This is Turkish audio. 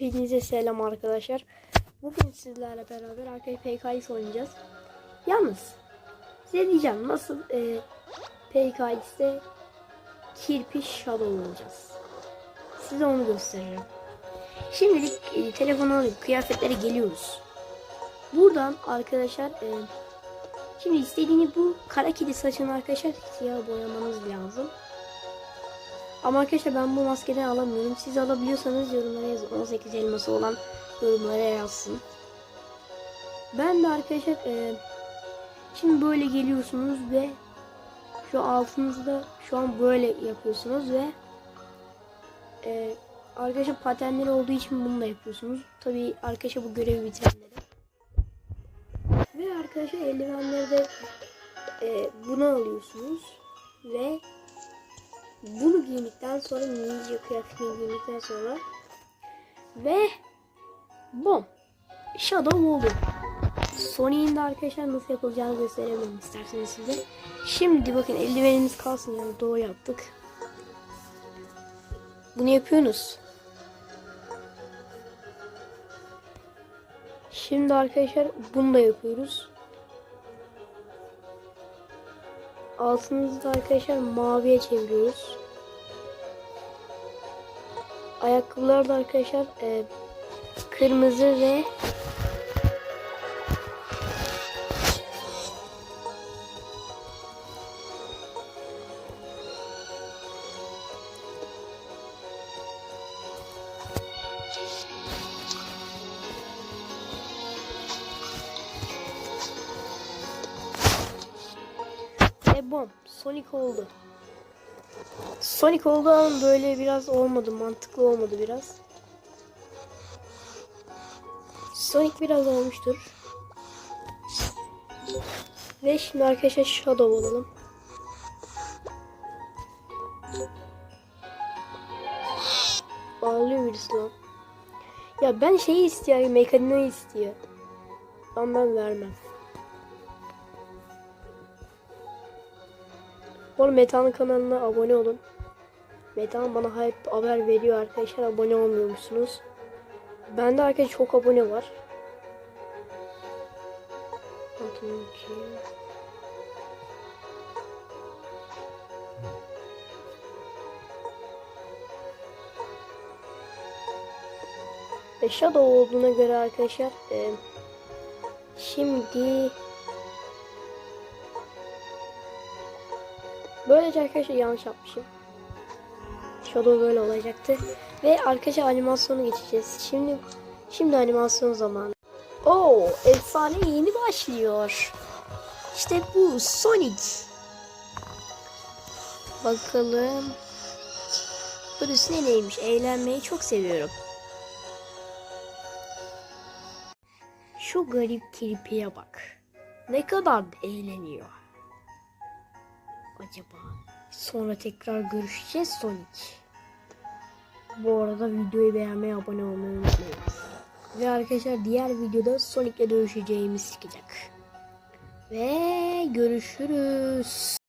Hepinize selam arkadaşlar. Bugün sizlerle beraber PKX oynayacağız. Yalnız size diyeceğim nasıl e, PKX'te kirpi shadow olacağız. Size onu göstereceğim. Şimdilik e, telefonu alıp kıyafetlere geliyoruz. Buradan arkadaşlar e, şimdi istediğini bu kara kedi saçını arkadaşlar siyah boyamanız lazım. Ama arkadaşlar ben bu maskeden alamıyorum. Siz alabiliyorsanız yorumlara yazın. 18 elması olan yorumlara yazsın. Ben de arkadaşlar e, şimdi böyle geliyorsunuz ve şu altınızda şu an böyle yapıyorsunuz ve e, arkadaşlar patenleri olduğu için bunu da yapıyorsunuz. Tabii arkadaşlar bu görevi bitirenlere. Ve arkadaşlar eldivenleri de e, bunu alıyorsunuz ve bunu giydikten sonra ninja kıyafetini giydikten sonra ve bom shadow oldu. Sony'in de arkadaşlar nasıl yapılacağını gösterebilirim isterseniz size. Şimdi bakın eldivenimiz kalsın yani doğru yaptık. Bunu yapıyorsunuz. Şimdi arkadaşlar bunu da yapıyoruz. Altınızı da arkadaşlar maviye çeviriyoruz. Ayakkabılar da arkadaşlar e, kırmızı ve ve bom Sonic oldu. Sonic oldu ama böyle biraz olmadı. Mantıklı olmadı biraz. Sonic biraz olmuştur. Ve şimdi arkadaşlar Shadow olalım. Ağlıyor birisi lan. Ya ben şeyi istiyorum, mekanik istiyor. Ama ben vermem. Bu arada Meta'nın kanalına abone olun. Metan bana hep haber veriyor arkadaşlar abone olmuyormuşsunuz. Bende arkadaşlar çok abone var. Ve Shadow olduğuna göre arkadaşlar e, şimdi Böylece arkadaşlar yanlış yapmışım. Shadow böyle olacaktı. Ve arkadaşlar animasyonu geçeceğiz. Şimdi şimdi animasyon zamanı. Oo, efsane yeni başlıyor. İşte bu Sonic. Bakalım. Burası ne neymiş? Eğlenmeyi çok seviyorum. Şu garip kirpiye bak. Ne kadar da eğleniyor acaba? Sonra tekrar görüşeceğiz Sonic. Bu arada videoyu beğenmeyi, abone olmayı unutmayın. Ve arkadaşlar diğer videoda Sonic'le dövüşeceğimiz çıkacak. Ve görüşürüz.